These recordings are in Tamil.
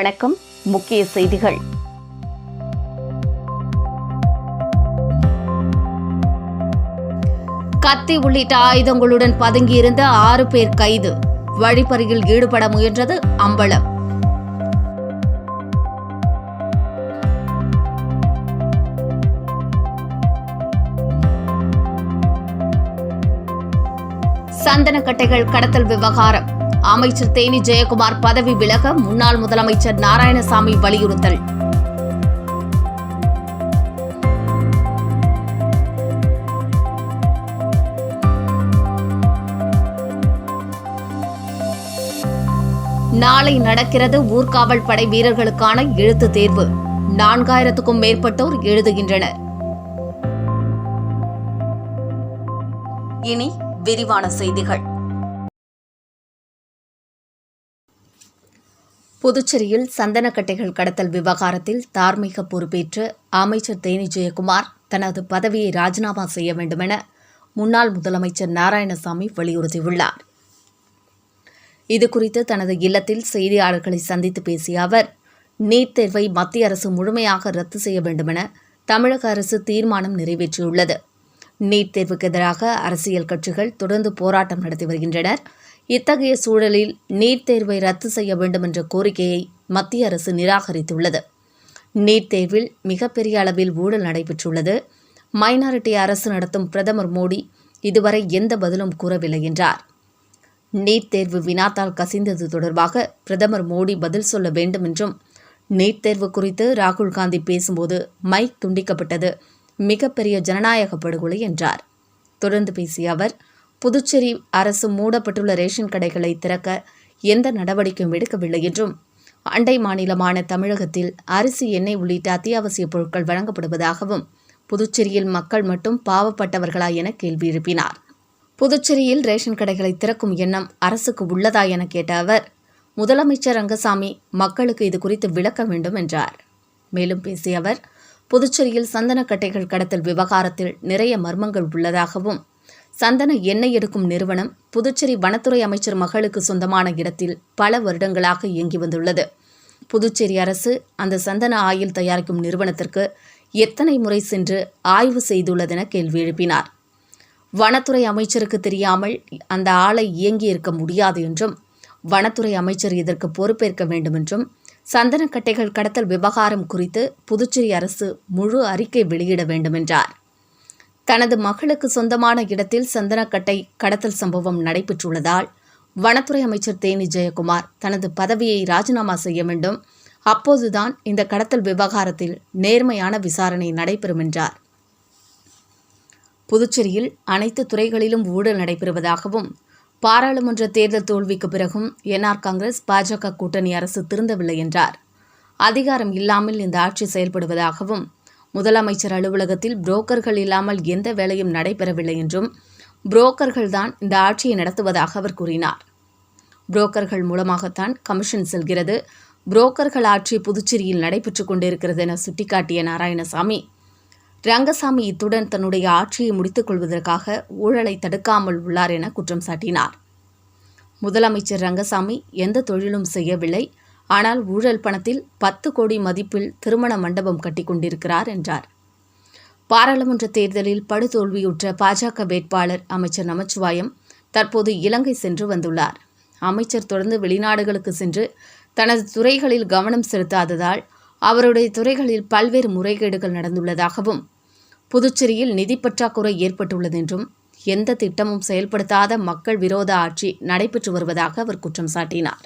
வணக்கம். முக்கிய செய்திகள். கத்தி உள்ளிட்ட ஆயுதங்களுடன் பதுங்கியிருந்த ஆறு பேர் கைது. வழிப்பறியில் ஈடுபட முயன்றது அம்பலம். சந்தனக்கட்டைகள் கடத்தல் விவகாரம். அமைச்சர் தேனி ஜெயக்குமார் பதவி விலக முன்னாள் முதலமைச்சர் நாராயணசாமி வலியுறுத்தல். நாளை நடக்கிறது ஊர்காவல் படை வீரர்களுக்கான எழுத்து தேர்வு. நான்காயிரத்துக்கும் மேற்பட்டோர் எழுதுகின்றனர். இனி விரிவான செய்திகள். புதுச்சேரியில் சந்தனக்கட்டைகள் கடத்தல் விவகாரத்தில் தார்மீக பொறுப்பேற்று அமைச்சர் தேனி ஜெயக்குமார் தனது பதவியை ராஜினாமா செய்ய வேண்டுமென முன்னாள் முதலமைச்சர் நாராயணசாமி வலியுறுத்தியுள்ளார். இதுகுறித்து தனது இல்லத்தில் செய்தியாளர்களை சந்தித்து பேசிய அவர் நீட் தேர்வை மத்திய அரசு முழுமையாக ரத்து செய்ய வேண்டுமென தமிழக அரசு தீர்மானம் நிறைவேற்றியுள்ளது. நீட் தேர்வுக்கு எதிராக அரசியல் கட்சிகள் தொடர்ந்து போராட்டம் நடத்தி வருகின்றனர். இத்தகைய சூழலில் நீட் தேர்வை ரத்து செய்ய வேண்டும் என்ற கோரிக்கையை மத்திய அரசு நிராகரித்துள்ளது. நீட் தேர்வில் மிகப்பெரிய அளவில் ஊழல் நடைபெற்றுள்ளது. மைனாரிட்டி அரசு நடத்தும் பிரதமர் மோடி இதுவரை எந்த பதிலும் கூறவில்லை என்றார். நீட் தேர்வு வினாத்தால் கசிந்தது தொடர்பாக பிரதமர் மோடி பதில் சொல்ல வேண்டும் என்றும் நீட் தேர்வு குறித்து ராகுல் காந்தி பேசும்போது மைக் துண்டிக்கப்பட்டது. மிகப்பெரிய ஜனநாயக படுகொலை என்றார். தொடர்ந்து பேசிய அவர் புதுச்சேரி அரசு மூடப்பட்டுள்ள ரேஷன் கடைகளை திறக்க எந்த நடவடிக்கையும் எடுக்கவில்லை என்றும் அண்டை மாநிலமான தமிழகத்தில் அரிசி எண்ணெய் உள்ளிட்ட அத்தியாவசிய பொருட்கள் வழங்கப்படுவதாகவும் புதுச்சேரியில் மக்கள் மட்டும் பாவப்பட்டவர்களா என கேள்வி எழுப்பினார். புதுச்சேரியில் ரேஷன் கடைகளை திறக்கும் எண்ணம் அரசுக்கு உள்ளதா என கேட்ட அவர் முதலமைச்சர் ரங்கசாமி மக்களுக்கு இது குறித்து விளக்க வேண்டும் என்றார். மேலும் பேசிய அவர் புதுச்சேரியில் சந்தனக்கட்டைகள் கடத்தல் விவகாரத்தில் நிறைய மர்மங்கள் உள்ளதாகவும் சந்தன எண்ணெய் எடுக்கும் நிறுவனம் புதுச்சேரி வனத்துறை அமைச்சர் மகளுக்கு சொந்தமான இடத்தில் பல வருடங்களாக இயங்கி வந்துள்ளது. புதுச்சேரி அரசு அந்த சந்தன ஆயில் தயாரிக்கும் நிறுவனத்திற்கு எத்தனை முறை சென்று ஆய்வு செய்துள்ளதென கேள்வி எழுப்பினார். வனத்துறை அமைச்சருக்கு தெரியாமல் அந்த ஆலை இயங்கி இருக்க முடியாது என்றும் வனத்துறை அமைச்சர் இதற்கு பொறுப்பேற்க வேண்டும் என்றும் சந்தனக்கட்டைகள் கடத்தல் விவகாரம் குறித்து புதுச்சேரி அரசு முழு அறிக்கை வெளியிட வேண்டும் என்றார். தனது மகளுக்கு சொந்தமான இடத்தில் சந்தனக்கட்டை கடத்தல் சம்பவம் நடைபெற்றுள்ளதால் வனத்துறை அமைச்சர் தேனி ஜெயக்குமார் தனது பதவியை ராஜினாமா செய்ய வேண்டும். அப்போதுதான் இந்த கடத்தல் விவகாரத்தில் நேர்மையான விசாரணை நடைபெறும் என்றார். புதுச்சேரியில் அனைத்து துறைகளிலும் ஊழல் நடைபெறுவதாகவும் பாராளுமன்ற தேர்தல் தோல்விக்கு பிறகும் என்ஆர் காங்கிரஸ் பாஜக கூட்டணி அரசு திருந்தவில்லை என்றார். அதிகாரம் இல்லாமல் இந்த ஆட்சி செயல்படுவதாகவும் முதலமைச்சர் அலுவலகத்தில் புரோக்கர்கள் இல்லாமல் எந்த வேலையும் நடைபெறவில்லை என்றும் புரோக்கர்கள்தான் இந்த ஆட்சியை நடத்துவதாக அவர் கூறினார். புரோக்கர்கள் மூலமாகத்தான் கமிஷன் செல்கிறது. புரோக்கர்கள் ஆட்சி புதுச்சேரியில் நடைபெற்றுக் கொண்டிருக்கிறது என சுட்டிக்காட்டிய நாராயணசாமி ரங்கசாமி இத்துடன் தன்னுடைய ஆட்சியை முடித்துக் கொள்வதற்காக ஊழலை தடுக்காமல் உள்ளார் என குற்றம் சாட்டினார். முதலமைச்சர் ரங்கசாமி எந்த தொழிலும் செய்யவில்லை. ஆனால் ஊழல் பணத்தில் பத்து கோடி மதிப்பில் திருமண மண்டபம் கட்டி கொண்டிருக்கிறார் என்றார். பாராளுமன்ற தேர்தலில் படுதோல்வியுற்ற பாஜக வேட்பாளர் அமைச்சர் நமச்சிவாயம் தற்போது இலங்கை சென்று வந்துள்ளார். அமைச்சர் தொடர்ந்து வெளிநாடுகளுக்கு சென்று தனது துறைகளில் கவனம் செலுத்தாததால் அவருடைய துறைகளில் பல்வேறு முறைகேடுகள் நடந்துள்ளதாகவும் புதுச்சேரியில் நிதி பற்றாக்குறை ஏற்பட்டுள்ளது என்றும் எந்த திட்டமும் செயல்படுத்தாத மக்கள் விரோத ஆட்சி நடைபெற்று வருவதாக அவர் குற்றம் சாட்டினார்.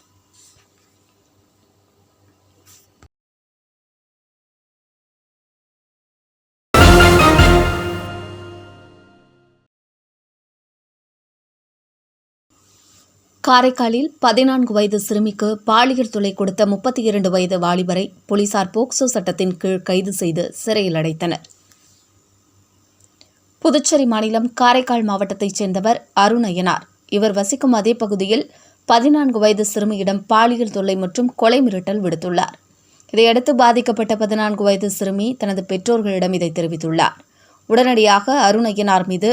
காரைக்காலில் பதினான்கு வயது சிறுமிக்கு பாலியல் தொலை கொடுத்த முப்பத்தி இரண்டு வயது வாலிபரை போலீசார் போக்சோ சட்டத்தின் கீழ் கைது செய்து சிறையில் அடைத்தனர். புதுச்சேரி மாநிலம் காரைக்கால் மாவட்டத்தைச் சேர்ந்தவர் அருண் அய்யனார் இவர் வசிக்கும் அதே பகுதியில் பதினான்கு வயது சிறுமியிடம் பாலியல் தொல்லை மற்றும் கொலை மிரட்டல் விடுத்துள்ளார். இதையடுத்து பாதிக்கப்பட்ட பதினான்கு வயது சிறுமி தனது பெற்றோர்களிடம் இதை தெரிவித்துள்ளார். உடனடியாக அருண் அய்யனார் மீது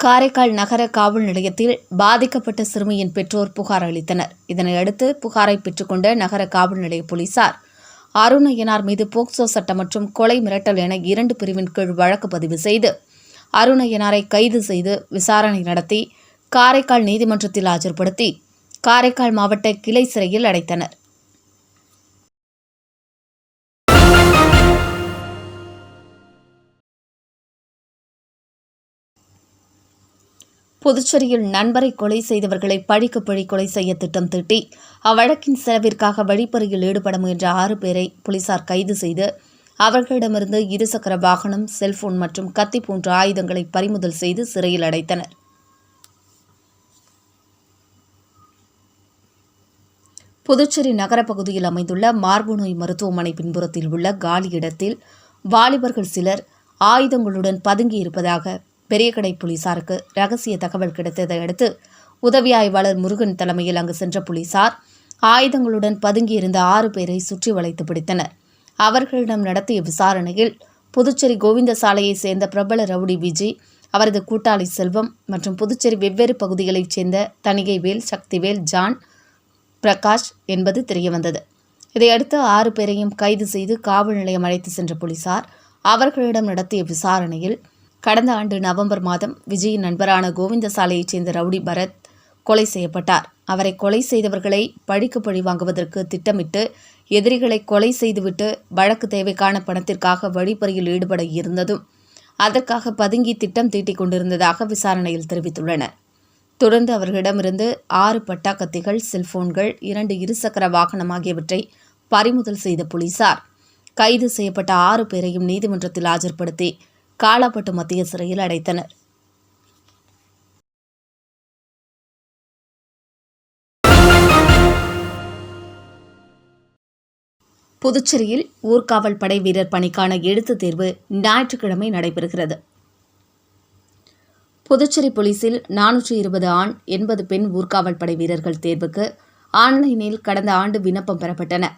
காரைக்கால் நகர காவல் நிலையத்தில் பாதிக்கப்பட்ட சிறுமியின் பெற்றோர் புகார் அளித்தனர். இதனையடுத்து புகாரை பெற்றுக்கொண்ட நகர காவல் நிலைய போலீசார் அருணையனார் மீது போக்சோ சட்டம் மற்றும் கொலை மிரட்டல் என இரண்டு பிரிவின் கீழ் வழக்கு பதிவு செய்து அருணையனாரை கைது செய்து விசாரணை நடத்தி காரைக்கால் நீதிமன்றத்தில் ஆஜர்படுத்தி காரைக்கால் மாவட்ட கிளை சிறையில் அடைத்தனர். புதுச்சேரியில் நண்பரை கொலை செய்தவர்களை பழிக்கு பழி கொலை செய்ய திட்டம் தீட்டி அவ்வழக்கின் செலவிற்காக வழிப்பறியில் ஈடுபட முயன்ற ஆறு பேரை போலீசார் கைது செய்து அவர்களிடமிருந்து இருசக்கர வாகனம் செல்போன் மற்றும் கத்தி போன்ற ஆயுதங்களை பறிமுதல் செய்து சிறையில் அடைத்தனர். புதுச்சேரி நகரப்பகுதியில் அமைந்துள்ள மார்பு நோய் மருத்துவமனை பின்புறத்தில் உள்ள காலி இடத்தில் வாலிபர்கள் சிலர் ஆயுதங்களுடன் பதுங்கியிருப்பதாக பெரியகடை போலீசாருக்கு ரகசிய தகவல் கிடைத்ததை அடுத்து உதவி ஆய்வாளர் முருகன் தலைமையில் அங்கு சென்ற போலீசார் ஆயுதங்களுடன் பதுங்கியிருந்த ஆறு பேரை சுற்றி வளைத்து பிடித்தனர். அவர்களிடம் நடத்திய விசாரணையில் புதுச்சேரி கோவிந்த சாலையைச் சேர்ந்த பிரபல ரவுடி விஜய் அவரது கூட்டாளி செல்வம் மற்றும் புதுச்சேரி வெவ்வேறு பகுதிகளைச் சேர்ந்த தணிகைவேல் சக்திவேல் ஜான் பிரகாஷ் என்பது தெரியவந்தது. இதையடுத்து ஆறு பேரையும் கைது செய்து காவல் நிலையம் அழைத்து சென்ற போலீசார் அவர்களிடம் நடத்திய விசாரணையில் கடந்த ஆண்டு நவம்பர் மாதம் விஜயின் நண்பரான கோவிந்தசாலையைச் சேர்ந்த ரவுடி பரத் கொலை செய்யப்பட்டார். அவரை கொலை செய்தவர்களை பழிக்கு பழி வாங்குவதற்கு திட்டமிட்டு எதிரிகளை கொலை செய்துவிட்டு வழக்கு தேவைக்கான பணத்திற்காக வழிப்பறியில் ஈடுபட இருந்ததும் அதற்காக பதுங்கி திட்டம் தீட்டிக் கொண்டிருந்ததாக விசாரணையில் தெரிவித்துள்ளனர். தொடர்ந்து அவர்களிடமிருந்து ஆறு பட்டா கத்திகள் செல்போன்கள் இரண்டு இருசக்கர வாகனம் ஆகியவற்றை பறிமுதல் செய்த போலீசார் கைது செய்யப்பட்ட ஆறு பேரையும் நீதிமன்றத்தில் ஆஜர்படுத்தி காலாப்பட்டு மத்திய சிறையில் அடைத்தனர். புதுச்சேரியில் ஊர்காவல் படை வீரர் பணிக்கான எழுத்துத் தேர்வு ஞாயிற்றுக்கிழமை நடைபெறுகிறது. புதுச்சேரி போலீசில் நானூற்றி இருபது ஆண் எண்பது பெண் ஊர்காவல் படை வீரர்கள் தேர்வுக்கு ஆன்லைனில் கடந்த ஆண்டு விண்ணப்பம் பெறப்பட்டன.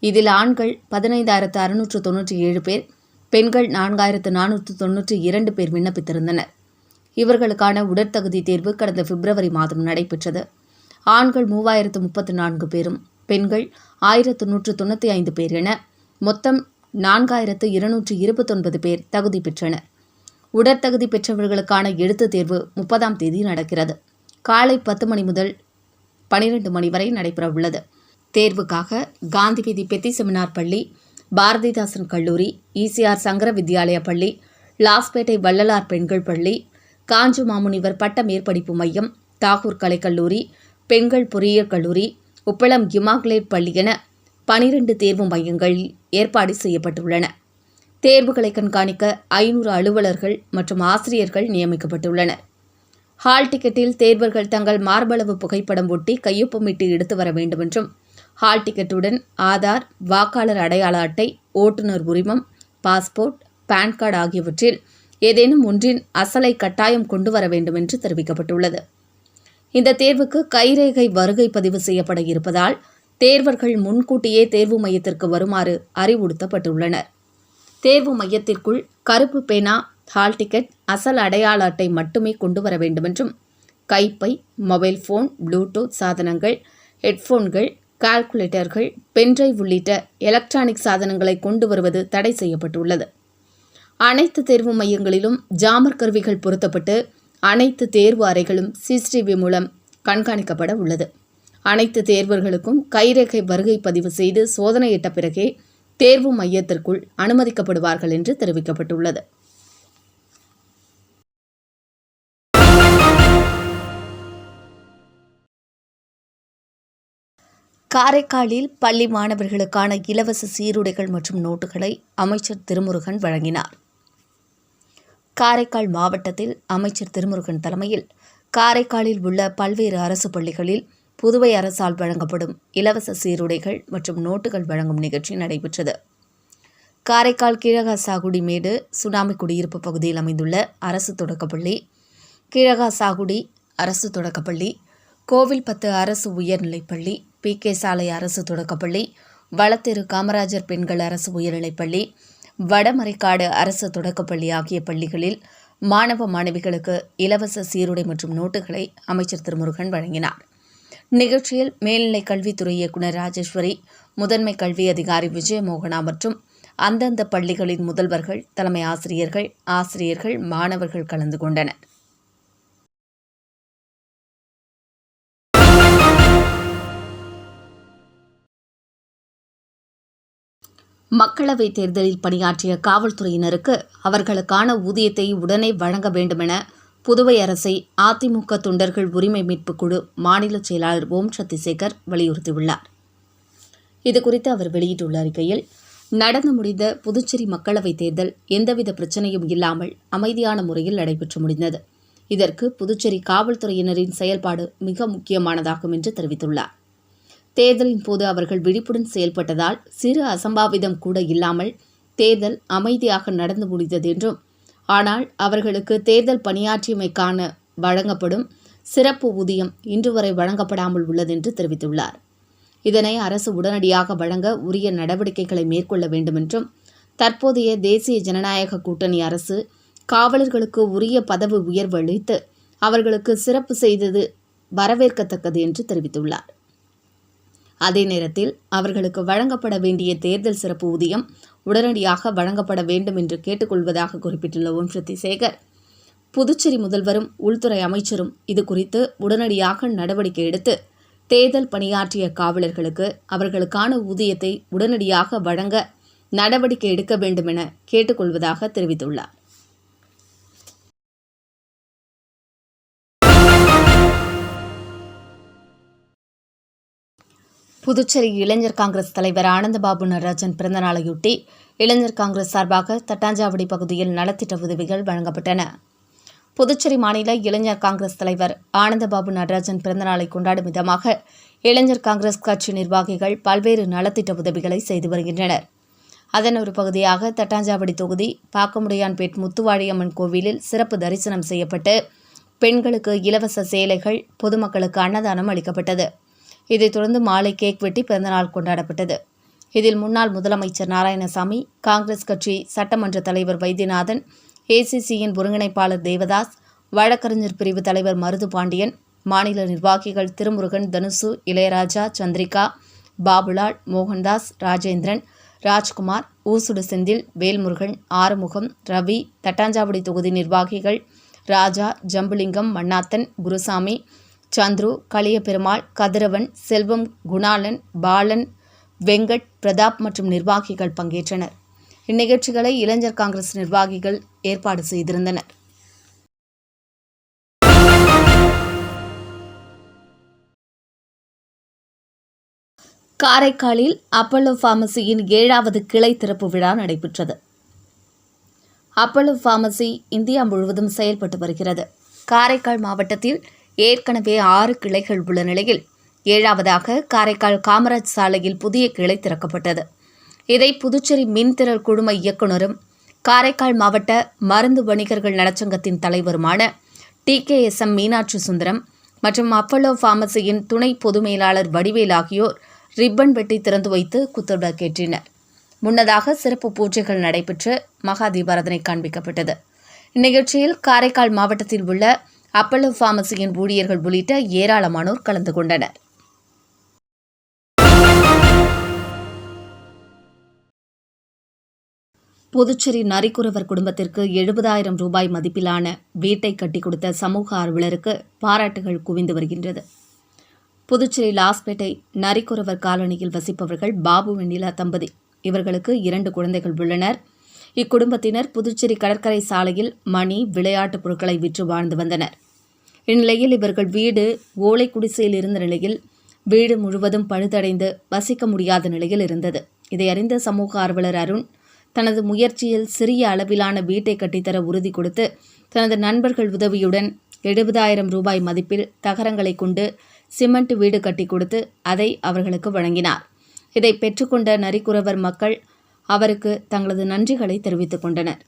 இதில் ஆண்கள் பதினைந்தாயிரத்து அறுநூற்று தொன்னூற்றி ஏழு பேர் பெண்கள் நான்காயிரத்து நானூற்று தொன்னூற்றி இரண்டு பேர் விண்ணப்பித்திருந்தனர். இவர்களுக்கான உடற்தகுதி தேர்வு கடந்த பிப்ரவரி மாதம் நடைபெற்றது. ஆண்கள் மூவாயிரத்து முப்பத்து நான்கு பேரும் பெண்கள் ஆயிரத்து நூற்று தொண்ணூற்றி ஐந்து பேர் என மொத்தம் நான்காயிரத்து இருநூற்று இருபத்தொன்பது பேர் தகுதி பெற்றனர். உடற்தகுதி பெற்றவர்களுக்கான எழுத்துத் தேர்வு முப்பதாம் தேதி நடக்கிறது. காலை பத்து மணி முதல் பனிரெண்டு மணி வரை நடைபெறவுள்ளது. தேர்வுக்காக காந்திவீதி பெத்தி செமினார் பள்ளி பாரதிதாசன் கல்லூரி இசிஆர் சங்கர வித்யாலயா பள்ளி லாஸ்பேட்டை வள்ளலார் பெண்கள் பள்ளி காஞ்சு மாமுனிவர் பட்ட மேற்படிப்பு மையம் தாகூர் கலைக்கல்லூரி பெண்கள் பொறியியல் கல்லூரி உப்பளம் இமாக்லேட் பள்ளி என பனிரெண்டு தேர்வு மையங்களில் ஏற்பாடு செய்யப்பட்டுள்ளன. தேர்வுகளை கண்காணிக்க ஐநூறு அலுவலர்கள் மற்றும் ஆசிரியர்கள் நியமிக்கப்பட்டுள்ளனர். ஹால் டிக்கெட்டில் தேர்வர்கள் தங்கள் மார்பளவு புகைப்படம் ஒட்டி கையொப்பமிட்டு எடுத்து வர வேண்டுமென்றும் ஹால் டிக்கெட்டுடன் ஆதார் வாக்காளர் அடையாள அட்டை ஓட்டுநர் உரிமம் பாஸ்போர்ட் பான் கார்டு ஆகியவற்றில் ஏதேனும் ஒன்றின் அசலை கட்டாயம் கொண்டு வர வேண்டும் என்று தெரிவிக்கப்பட்டுள்ளது. இந்த தேர்வுக்கு கைரேகை வருகை பதிவு செய்யப்பட இருப்பதால் தேர்வர்கள் முன்கூட்டியே தேர்வு மையத்திற்கு வருமாறு அறிவுறுத்தப்பட்டுள்ளனர். தேர்வு மையத்திற்குள் கருப்பு பேனா ஹால் டிக்கெட் அசல் அடையாள அட்டை மட்டுமே கொண்டு வர வேண்டுமென்றும் கைப்பை மொபைல் ஃபோன் ப்ளூடூத் சாதனங்கள் ஹெட்ஃபோன்கள் கால்குலேட்டர்கள் பென்ட்ரைவ் உள்ளிட்ட எலக்ட்ரானிக் சாதனங்களை கொண்டு வருவது தடை செய்யப்பட்டுள்ளது. அனைத்து தேர்வு மையங்களிலும் ஜாமர் கருவிகள் பொருத்தப்பட்டு அனைத்து தேர்வு அறைகளும் சிசிடிவி மூலம் கண்காணிக்கப்பட உள்ளது. அனைத்து தேர்வர்களுக்கும் கைரேகை வருகை பதிவு செய்து சோதனையிட்ட பிறகே தேர்வு மையத்திற்குள் அனுமதிக்கப்படுவார்கள் என்று தெரிவிக்கப்பட்டுள்ளது. காரைக்காலில் பள்ளி மாணவர்களுக்கான இலவச சீருடைகள் மற்றும் நோட்டுகளை அமைச்சர் திருமுருகன் வழங்கினார். காரைக்கால் மாவட்டத்தில் அமைச்சர் திருமுருகன் தலைமையில் காரைக்காலில் உள்ள பல்வேறு அரசு பள்ளிகளில் புதுவை அரசால் வழங்கப்படும் இலவச சீருடைகள் மற்றும் நோட்டுகள் வழங்கும் நிகழ்ச்சி நடைபெற்றது. காரைக்கால் கீழகாசாகுடி மேடு சுனாமி குடியிருப்பு பகுதியில் அமைந்துள்ள அரசு தொடக்கப்பள்ளி கீழகாசாகுடி அரசு தொடக்கப்பள்ளி கோவில்பத்து அரசு உயர்நிலைப்பள்ளி பி. கே. சாலை அரசு தொடக்கப்பள்ளி வளத்திரு காமராஜர் பெண்கள் அரசு உயர்நிலைப்பள்ளி வடமரைக்காடு அரசு தொடக்கப்பள்ளி ஆகிய பள்ளிகளில் மாணவ மாணவிகளுக்கு இலவச சீருடை மற்றும் நோட்டுகளை அமைச்சர் திருமுருகன் வழங்கினார். நிகழ்ச்சியில் மேல்நிலை கல்வித்துறை இயக்குநர் ராஜேஸ்வரி முதன்மை கல்வி அதிகாரி விஜயமோகனா மற்றும் அந்தந்த பள்ளிகளின் முதல்வர்கள் தலைமை ஆசிரியர்கள் ஆசிரியர்கள் மாணவர்கள் கலந்து கொண்டனர். மக்களவைத் தேர்தலில் பணியாற்றிய காவல்துறையினருக்கு அவர்களுக்கான ஊதியத்தை உடனே வழங்க வேண்டுமென புதுவை அரசை அதிமுக தொண்டர்கள் உரிமை மீட்பு குழு மாநில செயலாளர் ஓம் சக்திசேகர் வலியுறுத்தியுள்ளார். இதுகுறித்து அவர் வெளியிட்டுள்ள அறிக்கையில் நடந்து முடிந்த புதுச்சேரி மக்களவைத் தேர்தல் எந்தவித பிரச்சனையும் இல்லாமல் அமைதியான முறையில் நடைபெற்று முடிந்தது. இதற்கு புதுச்சேரி காவல்துறையினரின் செயல்பாடு மிக முக்கியமானதாகும் என்று தெரிவித்துள்ளார். தேர்தலின் போது அவர்கள் விழிப்புடன் செயல்பட்டதால் சிறு அசம்பாவிதம் கூட இல்லாமல் தேர்தல் அமைதியாக நடந்து முடிந்தது என்றும் ஆனால் அவர்களுக்கு தேர்தல் பணியாற்றியமைக்கான வழங்கப்படும் சிறப்பு ஊதியம் இன்று வரை வழங்கப்படாமல் உள்ளது என்று தெரிவித்துள்ளார். இதனை அரசு உடனடியாக வழங்க உரிய நடவடிக்கைகளை மேற்கொள்ள வேண்டும் என்றும் தற்போதைய தேசிய ஜனநாயக கூட்டணி அரசு காவலர்களுக்கு உரிய பதவி உயர்வு அளித்து அவர்களுக்கு சிறப்பு செய்தது வரவேற்கத்தக்கது என்று தெரிவித்துள்ளார். அதே நேரத்தில் அவர்களுக்கு வழங்கப்பட வேண்டிய தேர்தல் சிறப்பு ஊதியம் உடனடியாக வழங்கப்பட வேண்டும் என்று கேட்டுக்கொள்வதாக குறிப்பிட்டுள்ள ஓம் சக்தி சேகர் புதுச்சேரி முதல்வரும் உள்துறை அமைச்சரும் இது குறித்து உடனடியாக நடவடிக்கை எடுத்து தேர்தல் பணியாற்றிய காவலர்களுக்கு அவர்களுக்கான ஊதியத்தை உடனடியாக வழங்க நடவடிக்கை எடுக்க வேண்டும் என கேட்டுக்கொள்வதாக தெரிவித்துள்ளார். புதுச்சேரி இளைஞர் காங்கிரஸ் தலைவர் ஆனந்தபாபு நடராஜன் பிறந்தநாளையொட்டி இளைஞர் காங்கிரஸ் சார்பாக தட்டாஞ்சாவடி பகுதியில் நலத்திட்ட உதவிகள் வழங்கப்பட்டன. புதுச்சேரி மாநில இளைஞர் காங்கிரஸ் தலைவர் ஆனந்தபாபு நடராஜன் பிறந்தநாளை கொண்டாடும் விதமாக இளைஞர் காங்கிரஸ் கட்சி நிர்வாகிகள் பல்வேறு நலத்திட்ட உதவிகளை செய்து வருகின்றனர். அதன் ஒரு பகுதியாக தட்டாஞ்சாவடி தொகுதி பாக்கமுடையான்பேட் முத்துவாழியம்மன் கோவிலில் சிறப்பு தரிசனம் செய்யப்பட்டு பெண்களுக்கு இலவச சேலைகள் பொதுமக்களுக்கு அன்னதானம் அளிக்கப்பட்டது. இதைத் தொடர்ந்து மாலை கேக் வெட்டி பிறந்தநாள் கொண்டாடப்பட்டது. இதில் முன்னாள் முதலமைச்சர் நாராயணசாமி காங்கிரஸ் கட்சி சட்டமன்ற தலைவர் வைத்தியநாதன் ஏசிசியின் ஒருங்கிணைப்பாளர் தேவதாஸ் வழக்கறிஞர் பிரிவு தலைவர் மருது பாண்டியன் மாநில நிர்வாகிகள் திருமுருகன் தனுசு இளையராஜா சந்திரிகா பாபுலால் மோகன்தாஸ் ராஜேந்திரன் ராஜ்குமார் ஊசுடு செந்தில் வேல்முருகன் ஆறுமுகம் ரவி தட்டாஞ்சாவடி தொகுதி நிர்வாகிகள் ராஜா ஜம்புலிங்கம் மண்ணாத்தன் குருசாமி சந்துரு களியபெருமாள் கதிரவன் செல்வம் குணாலன் பாலன் வெங்கட் பிரதாப் மற்றும் நிர்வாகிகள் பங்கேற்றனர். இந்நிகழ்ச்சிகளை இளைஞர் காங்கிரஸ் நிர்வாகிகள் ஏற்பாடு செய்திருந்தனர். காரைக்காலில் அப்பல்லோ பார்மசியின் ஏழாவது கிளை திறப்பு விழா நடைபெற்றது. அப்பல்லோ பார்மசி இந்தியா முழுவதும் செயல்பட்டு வருகிறது. காரைக்கால் மாவட்டத்தில் ஏற்கனவே ஆறு கிளைகள் உள்ள நிலையில் ஏழாவதாக காரைக்கால் காமராஜ் சாலையில் புதிய கிளை திறக்கப்பட்டது. இதை புதுச்சேரி மின்திறல் குழும இயக்குநரும் காரைக்கால் மாவட்ட மருந்து வணிகர்கள் நலச்சங்கத்தின் தலைவருமான T K S M Meenakshi Sundaram மற்றும் அப்பல்லோ ஃபார்மசியின் துணை பொது மேலாளர் வடிவேல் ஆகியோர் ரிப்பன் வெட்டி திறந்து வைத்து குத்துவிளக்கேற்றினர் முன்னதாக சிறப்பு பூஜைகள் நடைபெற்று மகா தீபாரதனை காண்பிக்கப்பட்டது. இந்நிகழ்ச்சியில் காரைக்கால் மாவட்டத்தில் உள்ள அப்பல்லோ பார்மசியின் ஊழியர்கள் உள்ளிட்ட ஏராளமானோர் கலந்து கொண்டனர். புதுச்சேரி நரிக்குறவர் குடும்பத்திற்கு எழுபதாயிரம் ரூபாய் மதிப்பிலான வீட்டை கட்டி கொடுத்த சமூக ஆர்வலருக்கு பாராட்டுகள் குவிந்து வருகின்றது. புதுச்சேரி லாஸ்பேட்டை நரிக்குறவர் காலனியில் வசிப்பவர்கள் பாபு வெண்ணிலா தம்பதி. இவர்களுக்கு இரண்டு குழந்தைகள் உள்ளனர். இக்குடும்பத்தினர் புதுச்சேரி கடற்கரை சாலையில் மணி விளையாட்டுப் பொருட்களை விற்று வாழ்ந்து வந்தனர். இந்நிலையில் இவர்கள் வீடு ஓலை குடிசையில் இருந்த நிலையில் வீடு முழுவதும் பழுதடைந்து வசிக்க முடியாத நிலையில் இருந்தது. இதை அறிந்த சமூக ஆர்வலர் அருண் தனது முயற்சியில் சிறிய அளவிலான வீட்டை கட்டித்தர உறுதி கொடுத்து தனது நண்பர்கள் உதவியுடன் எழுபதாயிரம் ரூபாய் மதிப்பில் தகரங்களை கொண்டு சிமெண்ட் வீடு கட்டி கொடுத்து அதை அவர்களுக்கு வழங்கினார். இதை பெற்றுக்கொண்ட நரிக்குறவர் மக்கள் அவருக்கு தங்களது நன்றிகளை தெரிவித்துக் கொண்டனர்.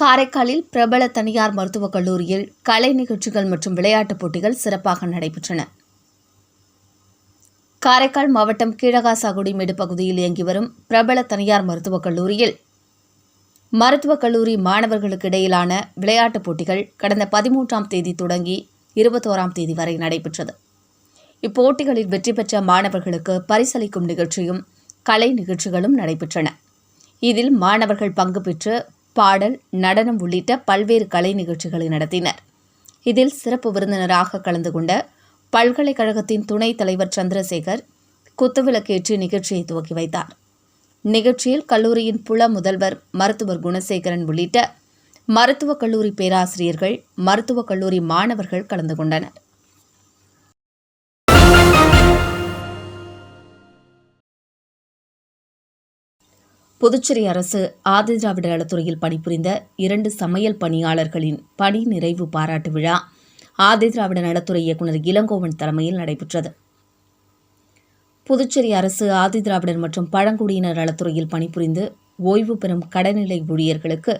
காரைக்காலில் பிரபல தனியார் மருத்துவக் கல்லூரியில் கலை நிகழ்ச்சிகள் மற்றும் விளையாட்டுப் போட்டிகள் சிறப்பாக நடைபெற்றன. காரைக்கால் மாவட்டம் கீழகாசாகுடிமேடு பகுதியில் இயங்கி வரும் பிரபல தனியார் மருத்துவக் கல்லூரியில் மருத்துவக் கல்லூரி மாணவர்களுக்கு இடையிலான விளையாட்டுப் போட்டிகள் கடந்த பதிமூன்றாம் தேதி தொடங்கி இருபத்தோராம் தேதி வரை நடைபெற்றது. இப்போட்டிகளில் வெற்றி பெற்ற மாணவர்களுக்கு பரிசளிக்கும் நிகழ்ச்சியும் கலை நிகழ்ச்சிகளும் நடைபெற்றன. இதில் மாணவர்கள் பங்கு பெற்று பாடல் நடனம் உள்ளிட்ட பல்வேறு கலை நிகழ்ச்சிகளை நடத்தினர். இதில் சிறப்பு விருந்தினராக கலந்து கொண்ட பல்கலைக்கழகத்தின் துணைத் தலைவர் சந்திரசேகர் குத்துவிளக்கேற்றி நிகழ்ச்சியை துவக்கி வைத்தார். நிகழ்ச்சியில் கல்லூரியின் புல முதல்வர் மருத்துவர் குணசேகரன் உள்ளிட்ட மருத்துவக் கல்லூரி பேராசிரியர்கள் மருத்துவக் கல்லூரி மாணவர்கள் கலந்து கொண்டனர். புதுச்சேரி அரசு ஆதிதிராவிட நலத்துறையில் பணிபுரிந்த இரண்டு சமையல் பணியாளர்களின் பணி நிறைவு பாராட்டு விழா ஆதிதிராவிட நலத்துறை இயக்குநர் இளங்கோவன் தலைமையில் நடைபெற்றது. புதுச்சேரி அரசு ஆதிதிராவிடர் மற்றும் பழங்குடியினர் நலத்துறையில் பணிபுரிந்து ஓய்வு பெறும் கடைநிலை ஊழியர்களுக்கு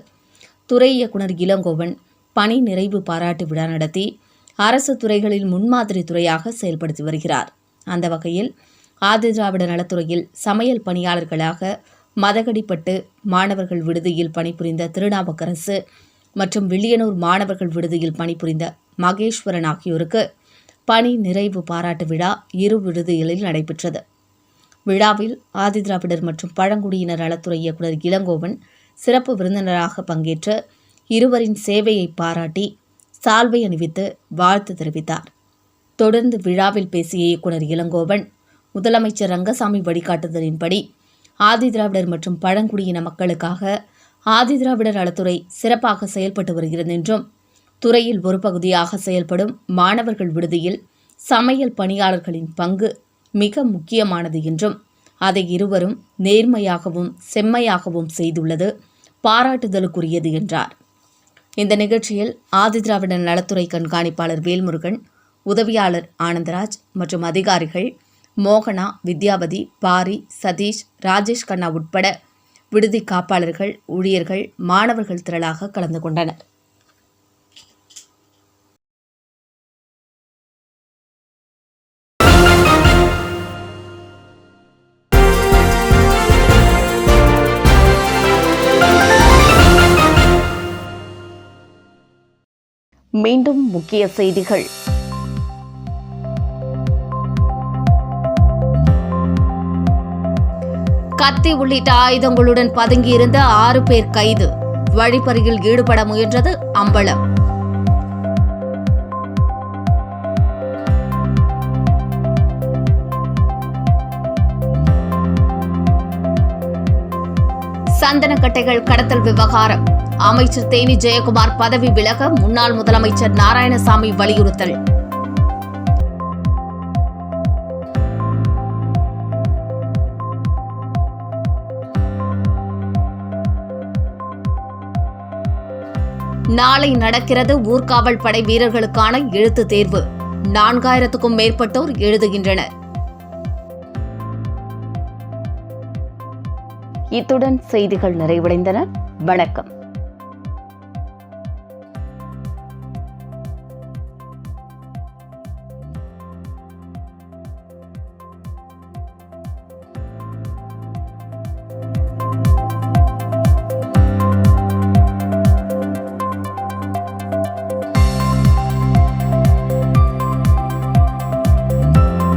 துறை இயக்குநர் இளங்கோவன் பணி நிறைவு பாராட்டு விழா நடத்தி அரசு துறைகளில் முன்மாதிரி துறையாக செயல்படுத்தி வருகிறார். அந்த வகையில் ஆதிதிராவிட நலத்துறையில் சமையல் பணியாளர்களாக மதகடிப்பட்டு மாணவர்கள் விடுதியில் பணிபுரிந்த திருநாவுக்கரசு மற்றும் வில்லியனூர் மாணவர்கள் விடுதியில் பணிபுரிந்த மகேஸ்வரன் ஆகியோருக்கு பணி நிறைவு பாராட்டு விழா இரு விடுதிகளில் நடைபெற்றது. விழாவில் ஆதிதிராவிடர் மற்றும் பழங்குடியினர் நலத்துறை இயக்குநர் இளங்கோவன் சிறப்பு விருந்தினராக பங்கேற்று இருவரின் சேவையை பாராட்டி சால்வை அணிவித்து வாழ்த்து தெரிவித்தார். தொடர்ந்து விழாவில் பேசிய இயக்குநர் இளங்கோவன் முதலமைச்சர் ரங்கசாமி வழிகாட்டுதலின்படி ஆதிதிராவிடர் மற்றும் பழங்குடியின மக்களுக்காக ஆதிதிராவிடர் நலத்துறை சிறப்பாக செயல்பட்டு வருகிறது என்றும் துறையில் ஒரு பகுதியாக செயல்படும் மாணவர்கள் விடுதியில் சமையல் பணியாளர்களின் பங்கு மிக முக்கியமானது என்றும் அதை இருவரும் நேர்மையாகவும் செம்மையாகவும் செய்துள்ளது பாராட்டுதலுக்குரியது என்றார். இந்த நிகழ்ச்சியில் ஆதிதிராவிடர் நலத்துறை கண்காணிப்பாளர் வேல்முருகன் உதவியாளர் ஆனந்தராஜ் மற்றும் அதிகாரிகள் மோகனா வித்யாவதி பாரி சதீஷ் ராஜேஷ் கண்ணா உட்பட விடுதி காப்பாளர்கள் ஊழியர்கள் மாணவர்கள் திரளாக கலந்து கொண்டனர். மீண்டும் முக்கிய செய்திகள். கத்தி உள்ளிட்ட ஆயுதங்களுடன் பதுங்கியிருந்த ஆறு பேர் கைது. வழிப்பறியில் ஈடுபட முயன்றது அம்பலம். சந்தனக்கட்டைகள் கடத்தல் விவகாரம். அமைச்சர் தேனி ஜெயக்குமார் பதவி விலக முன்னாள் முதலமைச்சர் நாராயணசாமி வலியுறுத்தல். நாளை நடக்கிறது ஊர்காவல் படை வீரர்களுக்கான எழுத்து தேர்வு. நான்காயிரத்துக்கும் மேற்பட்டோர் எழுதுகின்றனர். இத்துடன் செய்திகள் நிறைவடைந்தன. வணக்கம்.